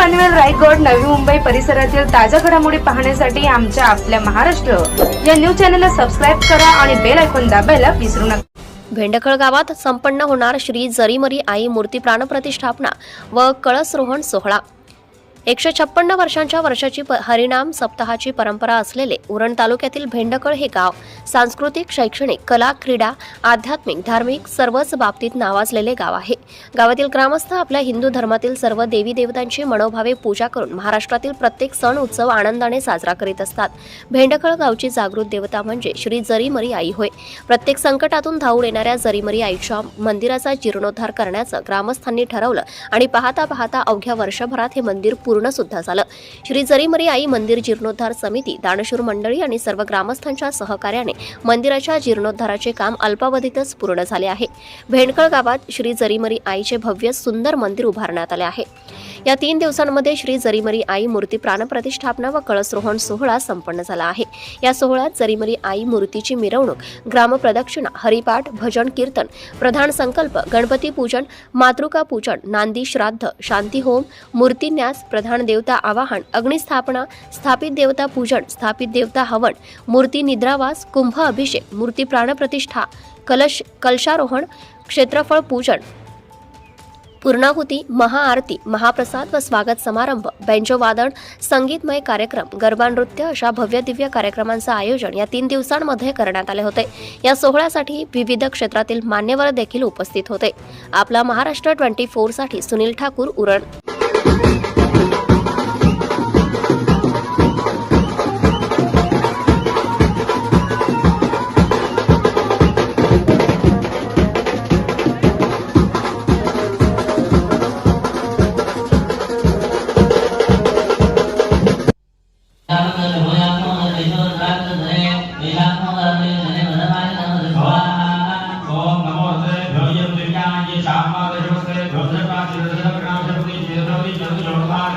रायगड नवी मुंबई परिसरातील ताज्या घडामोडी पाहण्यासाठी आमच्या आपल्या महाराष्ट्र. या न्यूज चॅनलला सबस्क्राईब करा आणि बेल ऐकून दाबायला विसरू नका. भेंडखळ गावात संपन्न होणार श्री जरीमरी आई मूर्ती प्राणप्रतिष्ठापना व कळसरोहण सोहळा. एकशे छप्पन्न वर्षांच्या वर्षाची हरिनाम सप्ताहाची परंपरा असलेले उरण तालुक्यातील भेंडकळ हे गाव सांस्कृतिक शैक्षणिक कला क्रीडा आध्यात्मिक धार्मिक सर्वच बाबतीत नावाजलेले गाव आहे. गावातील ग्रामस्थ आपल्या हिंदू धर्मातील सर्व देवी देवतांची मनोभावे पूजा करून महाराष्ट्रातील प्रत्येक सण उत्सव आनंदाने साजरा करीत असतात. भेंडकळ गावची जागृत देवता म्हणजे श्री जरीमरी आई होय. प्रत्येक संकटातून धावून येणाऱ्या जरीमरी आईच्या मंदिराचा जीर्णोद्धार करण्याचं ग्रामस्थांनी ठरवलं आणि पाहता पाहता अवघ्या वर्षभरात हे मंदिर पूर्ण सुद्धा झालं. श्री जरीमरी आई मंदिर जीर्णोद्धार समिती दानशूर मंडळी आणि सर्व ग्रामस्थांच्या सहकार्याने मंदिराच्या जीर्णोद्धाराचे काम अल्पावधीतच पूर्ण झाले आहे. भेंडकळ गावात श्री जरीमरी आईचे भव्य सुंदर मंदिर उभारण्यात आले आहे. या तीन दिवसांमध्ये श्री जरीमरी आई मूर्ती प्राणप्रतिष्ठापना व कळसरोहण सोहळा संपन्न झाला आहे. या सोहळ्यात जरीमरी आई मूर्तीची मिरवणूक ग्रामप्रदक्षिणा हरिपाठ भजन कीर्तन प्रधान संकल्प गणपती पूजन मातृका पूजन नांदी श्राद्ध शांती होम मूर्तीन्यास प्रधान देवता आवाहन अग्निस्थापना स्थापित देवता पूजन स्थापित देवता हवन मूर्ती निद्रावास कुंभ अभिषेक मूर्ती प्राणप्रतिष्ठा कलश कलशारोहण क्षेत्रफळ पूजन पूर्णाहुती महाआरती महाप्रसाद व स्वागत समारंभ बेंजोवादन संगीतमय कार्यक्रम गरबा नृत्य अशा भव्य दिव्य कार्यक्रमांचं आयोजन या तीन दिवसांमध्ये करण्यात आले होते. या सोहळ्यासाठी विविध क्षेत्रातील मान्यवर देखील उपस्थित होते. आपला Maharashtra twenty फोरसाठी Sunil Thakur Uran.